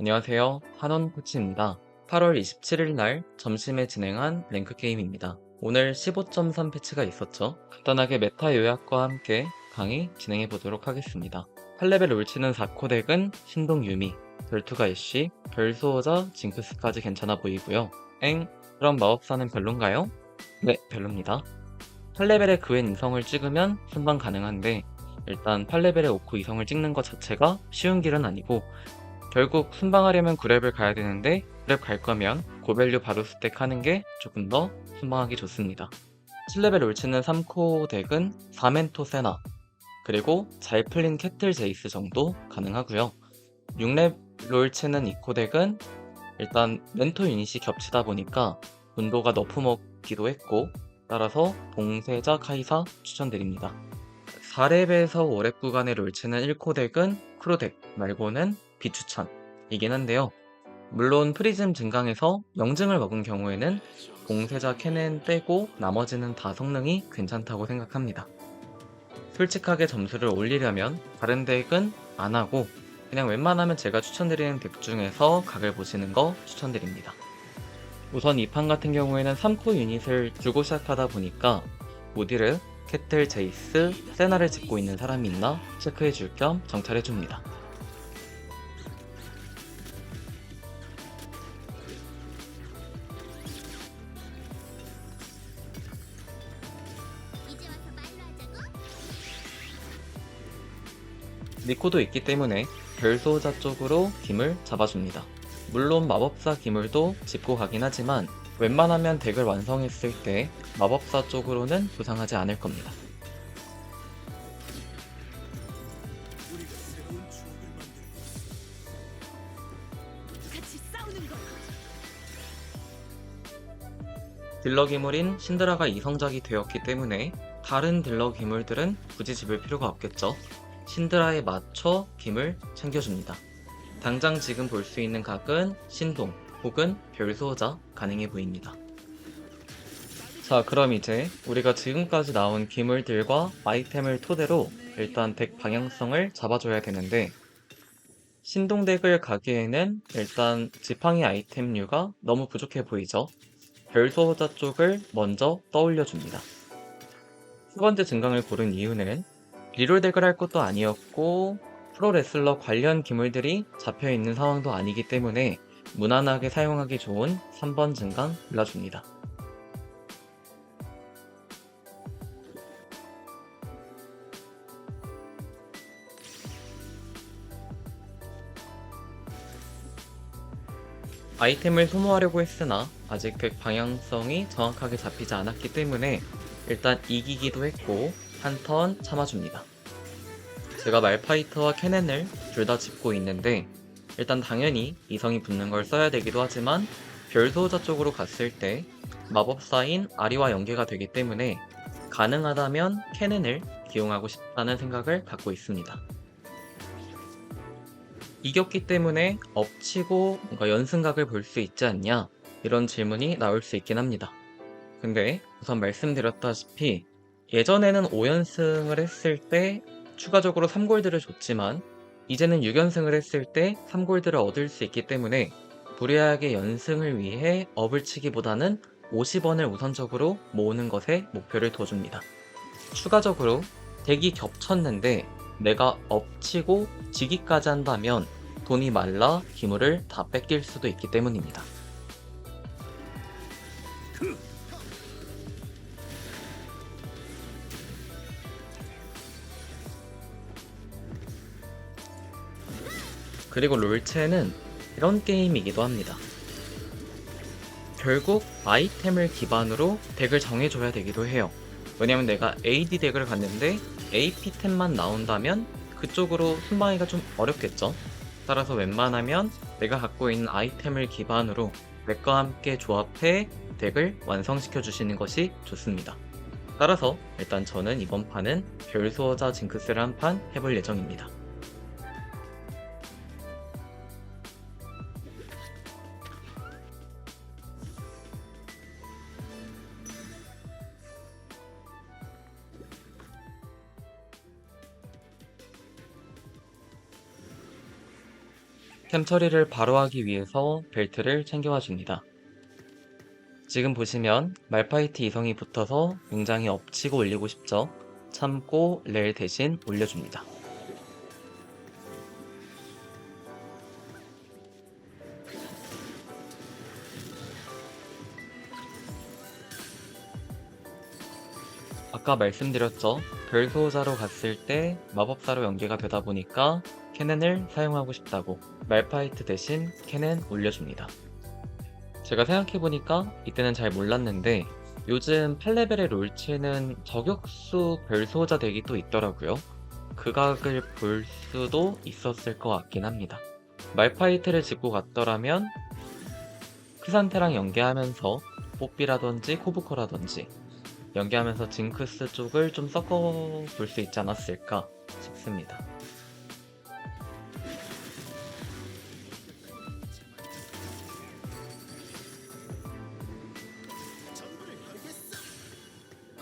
안녕하세요. 한원 코치입니다. 8월 27일 날 점심에 진행한 랭크 게임입니다. 오늘 15.3 패치가 있었죠. 간단하게 메타 요약과 함께 강의 진행해 보도록 하겠습니다. 8레벨 올치는 4코 덱은 신동 유미, 별투가 애쉬, 별수호자, 징크스까지 괜찮아 보이고요. 엥? 그럼 마법사는 별론가요? 네, 별로입니다. 8레벨에 그웬 이성을 찍으면 순방 가능한데 일단 8레벨에 오쿠 이성을 찍는 것 자체가 쉬운 길은 아니고 결국 순방하려면 9렙을 가야 되는데 9렙 갈 거면 고밸류 바로 스택 하는 게 조금 더 순방하기 좋습니다. 7레벨 올치는 3코 덱은 4멘토 세나 그리고 잘 풀린 캐틀 제이스 정도 가능하고요. 6렙 롤치는 2코 덱은 일단 멘토 유닛이 겹치다 보니까 분도가 너프 먹기도 했고 따라서 봉쇄자 카이사 추천드립니다. 4렙에서 5렙 구간의 롤치는 1코 덱은 크로 덱 말고는 비추천이긴 한데요. 물론 프리즘 증강에서 영증을 먹은 경우에는 봉쇄자 캐넨 빼고 나머지는 다 성능이 괜찮다고 생각합니다. 솔직하게 점수를 올리려면 다른 덱은 안 하고 그냥 웬만하면 제가 추천드리는 덱 중에서 각을 보시는 거 추천드립니다. 우선 이 판 같은 경우에는 3코 유닛을 주고 시작하다 보니까 모디르, 캐틀, 제이스, 세나를 짓고 있는 사람이 있나 체크해 줄 겸 정찰해 줍니다. 니코도 있기 때문에 별소자 쪽으로 김을 잡아줍니다. 물론 마법사 기물도 짚고 가긴 하지만 웬만하면 덱을 완성했을 때 마법사 쪽으로는 부상하지 않을 겁니다. 딜러 기물인 신드라가 이성작이 되었기 때문에 다른 딜러 기물들은 굳이 집을 필요가 없겠죠. 신드라에 맞춰 김을 챙겨줍니다. 당장 지금 볼 수 있는 각은 신동 혹은 별수호자 가능해 보입니다. 자 그럼 이제 우리가 지금까지 나온 기물들과 아이템을 토대로 일단 덱 방향성을 잡아줘야 되는데 신동 덱을 가기에는 일단 지팡이 아이템류가 너무 부족해 보이죠? 별소호자 쪽을 먼저 떠올려 줍니다. 세 번째 증강을 고른 이유는 리롤 덱을 할 것도 아니었고 프로레슬러 관련 기물들이 잡혀 있는 상황도 아니기 때문에 무난하게 사용하기 좋은 3번 증강 골라줍니다. 아이템을 소모하려고 했으나 아직 덱 방향성이 정확하게 잡히지 않았기 때문에 일단 이기기도 했고 한 턴 참아줍니다. 제가 말파이터와 캐넨을 둘 다 짚고 있는데 일단 당연히 이성이 붙는 걸 써야 되기도 하지만 별소호자 쪽으로 갔을 때 마법사인 아리와 연계가 되기 때문에 가능하다면 캐넨을 기용하고 싶다는 생각을 갖고 있습니다. 이겼기 때문에 엎치고 뭔가 연승각을 볼 수 있지 않냐 이런 질문이 나올 수 있긴 합니다. 근데 우선 말씀드렸다시피 예전에는 5연승을 했을 때 추가적으로 3골드를 줬지만 이제는 6연승을 했을 때 3골드를 얻을 수 있기 때문에 불리하게 연승을 위해 업을 치기보다는 50원을 우선적으로 모으는 것에 목표를 둬줍니다. 추가적으로 덱이 겹쳤는데 내가 엎치고 지기까지 한다면 돈이 말라 기물을 다 뺏길 수도 있기 때문입니다. 그리고 롤체는 이런 게임이기도 합니다. 결국 아이템을 기반으로 덱을 정해줘야 되기도 해요. 왜냐면 내가 AD 덱을 갔는데 AP템만 나온다면 그쪽으로 순방하기가 좀 어렵겠죠. 따라서 웬만하면 내가 갖고 있는 아이템을 기반으로 덱과 함께 조합해 덱을 완성시켜 주시는 것이 좋습니다. 따라서 일단 저는 이번 판은 별수호자 징크스를 한 판 해볼 예정입니다. 캠 처리를 바로 하기 위해서 벨트를 챙겨와 줍니다. 지금 보시면 말파이트 이성이 붙어서 굉장히 엎치고 올리고 싶죠? 참고 렐 대신 올려줍니다. 아까 말씀드렸죠? 별소자로 갔을 때 마법사로 연계가 되다 보니까 캐넨을 사용하고 싶다고 말파이트 대신 캐넨 올려줍니다. 제가 생각해보니까 이때는 잘 몰랐는데 요즘 8레벨의 롤치는 저격수 별소자 또 있더라고요. 그 각을 볼 수도 있었을 것 같긴 합니다. 말파이트를 짚고 갔더라면 크산테랑 연계하면서 뽀삐라든지 코브코라든지 연계하면서 징크스 쪽을 좀 섞어 볼 수 있지 않았을까 싶습니다.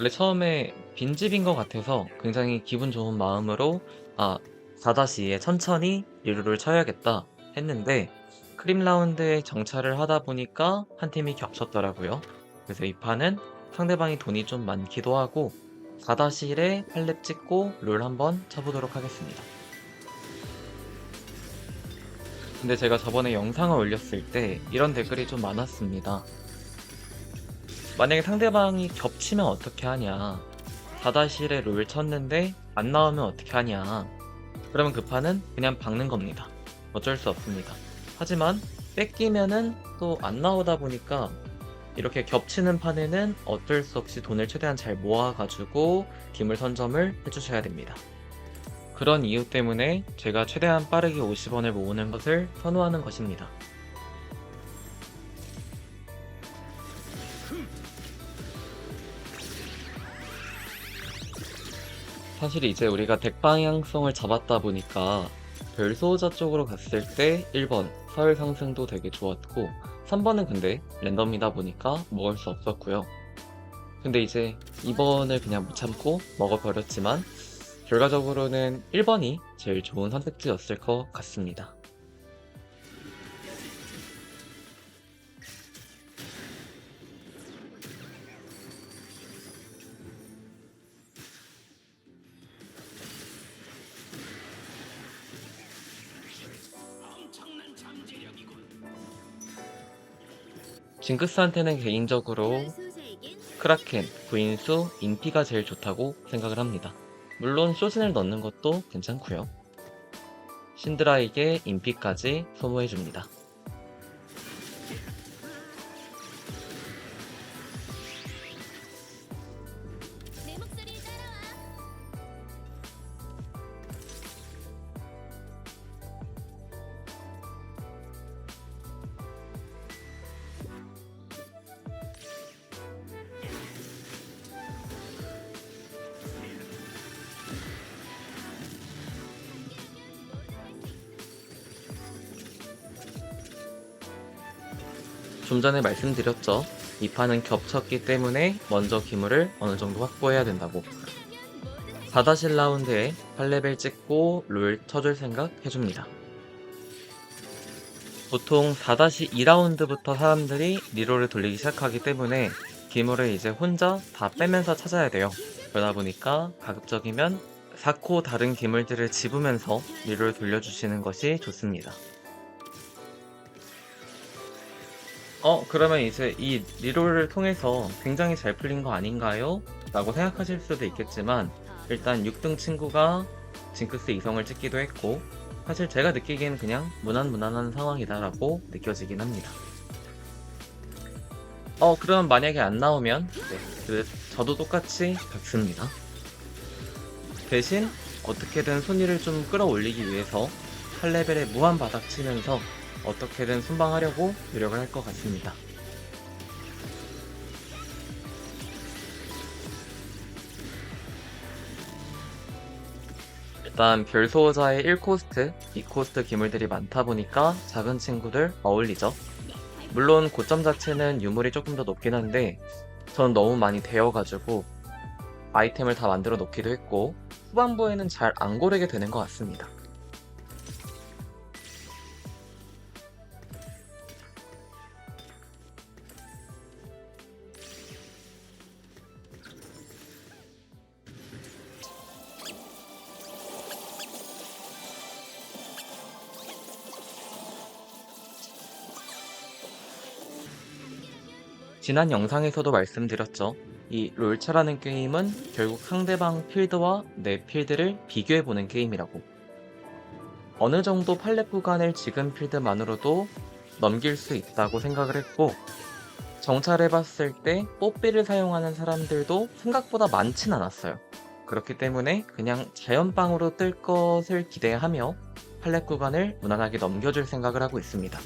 원래 처음에 빈집인 것 같아서 굉장히 기분 좋은 마음으로 아 4-2에 천천히 리루를 쳐야겠다 했는데 크림 라운드에 정찰을 하다 보니까 한 팀이 겹쳤더라고요. 그래서 이 판은 상대방이 돈이 좀 많기도 하고 4-1에 8렙 찍고 롤 한번 쳐보도록 하겠습니다. 근데 제가 저번에 영상을 올렸을 때 이런 댓글이 좀 많았습니다. 만약에 상대방이 겹치면 어떻게 하냐 4-1에 롤 쳤는데 안 나오면 어떻게 하냐 그러면 그 판은 그냥 박는 겁니다. 어쩔 수 없습니다. 하지만 뺏기면은 또 안 나오다 보니까 이렇게 겹치는 판에는 어쩔 수 없이 돈을 최대한 잘 모아가지고 기물 선점을 해주셔야 됩니다. 그런 이유 때문에 제가 최대한 빠르게 50원을 모으는 것을 선호하는 것입니다. 사실 이제 우리가 덱 방향성을 잡았다 보니까 별소자 쪽으로 갔을 때 1번 서열 상승도 되게 좋았고 3번은 근데 랜덤이다 보니까 먹을 수 없었고요. 근데 이제 2번을 그냥 못 참고 먹어버렸지만 결과적으로는 1번이 제일 좋은 선택지였을 것 같습니다. 징크스한테는 개인적으로 크라켄, 구인수, 인피가 제일 좋다고 생각을 합니다. 물론 쇼진을 넣는 것도 괜찮고요. 신드라에게 인피까지 소모해줍니다. 좀 전에 말씀드렸죠. 이 판은 겹쳤기 때문에 먼저 기물을 어느 정도 확보해야 된다고. 4다실 라운드에 8레벨 찍고 롤 쳐줄 생각 해줍니다. 보통 4-2라운드부터 사람들이 리롤을 돌리기 시작하기 때문에 기물을 이제 혼자 다 빼면서 찾아야 돼요. 그러다 보니까 가급적이면 4코 다른 기물들을 집으면서 리롤을 돌려주시는 것이 좋습니다. 어, 그러면 이제 이 리롤을 통해서 굉장히 잘 풀린 거 아닌가요? 라고 생각하실 수도 있겠지만, 일단 6등 친구가 징크스 이성을 찍기도 했고, 사실 제가 느끼기에는 그냥 무난무난한 상황이다라고 느껴지긴 합니다. 어, 그럼 만약에 안 나오면, 네, 그, 저도 똑같이 박습니다. 대신, 어떻게든 순위를 좀 끌어올리기 위해서 8레벨에 무한 바닥 치면서 어떻게든 순방하려고 노력을 할 것 같습니다. 일단 별소자의 1코스트, 2코스트 기물들이 많다 보니까 작은 친구들 어울리죠. 물론 고점 자체는 유물이 조금 더 높긴 한데 전 너무 많이 되어가지고 아이템을 다 만들어 놓기도 했고 후반부에는 잘 안 고르게 되는 것 같습니다. 지난 영상에서도 말씀드렸죠. 이 롤차라는 게임은 결국 상대방 필드와 내 필드를 비교해보는 게임이라고. 어느 정도 팔렙 구간을 지금 필드만으로도 넘길 수 있다고 생각을 했고, 정찰해봤을 때 뽀삐를 사용하는 사람들도 생각보다 많진 않았어요. 그렇기 때문에 그냥 자연빵으로 뜰 것을 기대하며 팔렙 구간을 무난하게 넘겨줄 생각을 하고 있습니다.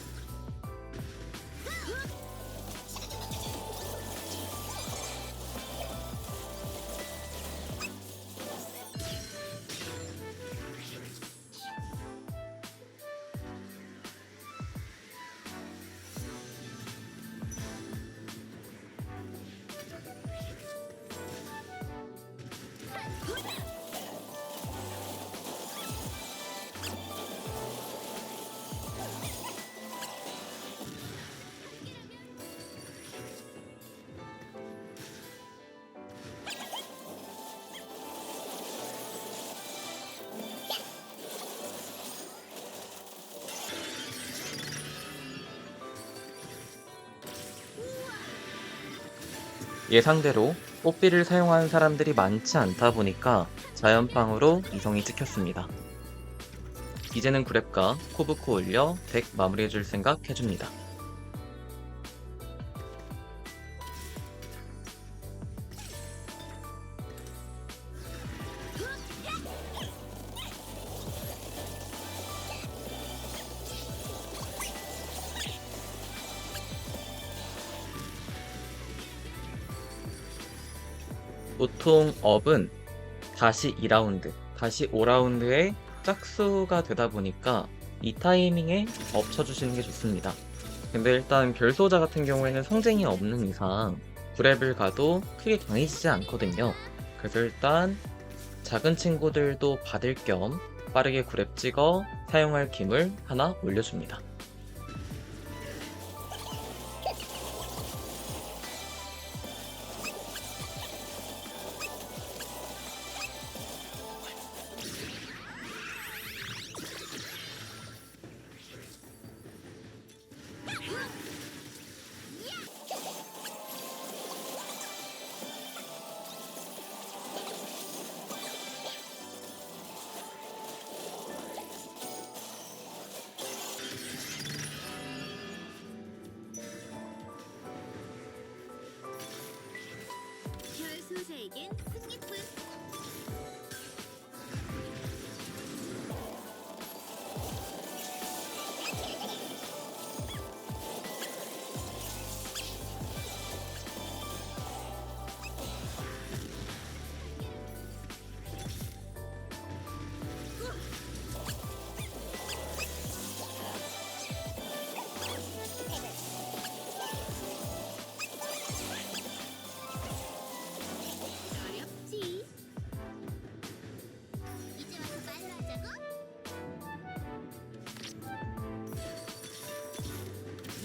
예상대로 뽀삐를 사용하는 사람들이 많지 않다 보니까 자연빵으로 이성이 찍혔습니다. 이제는 그랩과 코브코 올려 덱 마무리해줄 생각 해줍니다. 보통 업은 다시 2라운드, 다시 5라운드에 짝수가 되다 보니까 이 타이밍에 업 쳐주시는 게 좋습니다. 근데 일단 별소자 같은 경우에는 성쟁이 없는 이상 9랩을 가도 크게 강해지지 않거든요. 그래서 일단 작은 친구들도 받을 겸 빠르게 9랩 찍어 사용할 김을 하나 올려줍니다.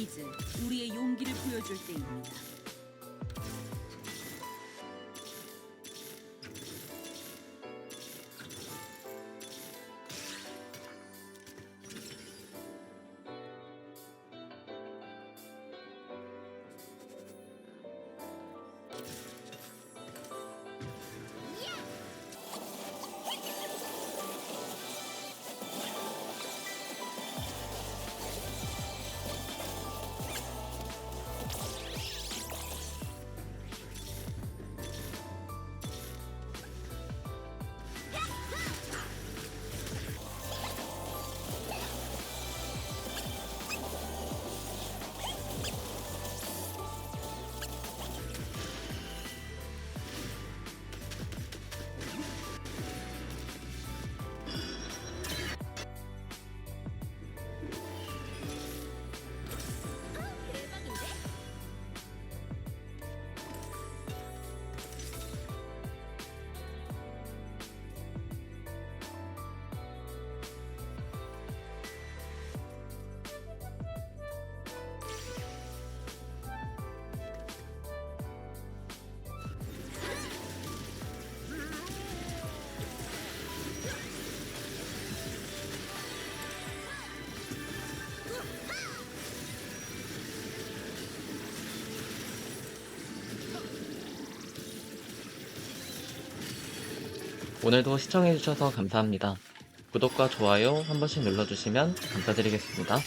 이제 우리의 용기를 보여줄 때입니다. 오늘도 시청해주셔서 감사합니다. 구독과 좋아요 한 번씩 눌러주시면 감사드리겠습니다.